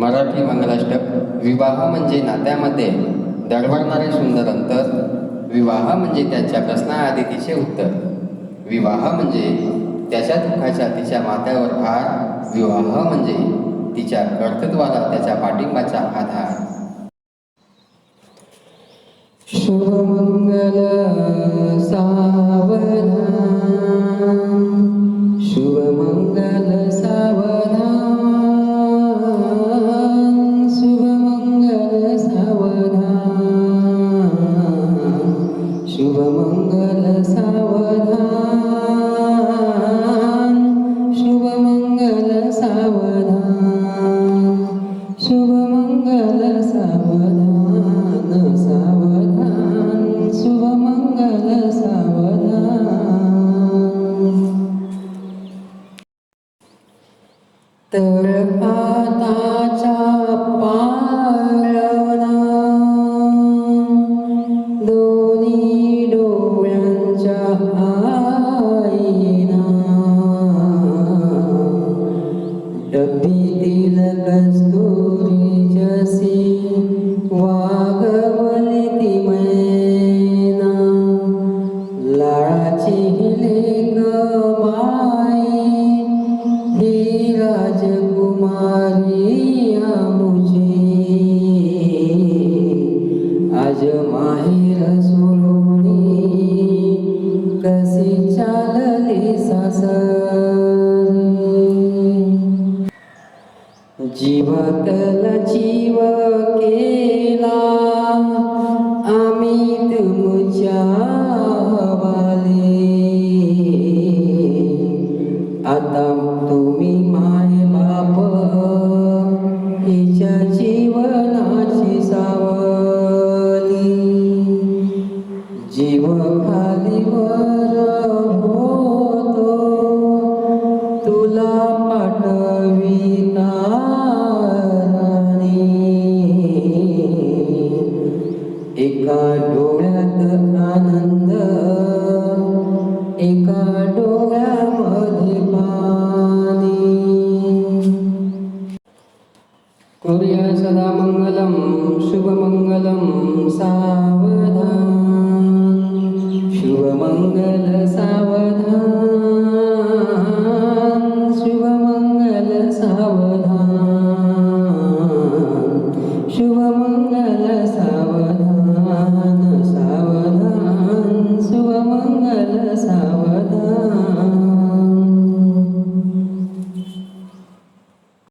मराठी मंगलाष्टक विवाह म्हणजे नात्यामध्ये दडवडणारे सुंदर अंतर विवाह म्हणजे त्याच्या प्रश्नाआधी तिचे उत्तर विवाह म्हणजे त्याच्या दुःखाच्या तिच्या माथ्यावर भार विवाह म्हणजे तिच्या कर्तृत्वाला त्याच्या पाठिंबाचा आधार. शुभमंगल सावधान. तळहाताच्या पारवना दोन्ही डोळ्यांच्या आईना. डब्बीतील कस्तुरी जशी ही राजकुमारी आमुची आज माहेर सोडूनी कशी चालली सासरी? जीवातला कुर्य सदा मङ्गलं शुभमङ्गलं सावधान। शुभमङ्गल सावधान। शुभमङ्गल सावधान। शुभमङ्गल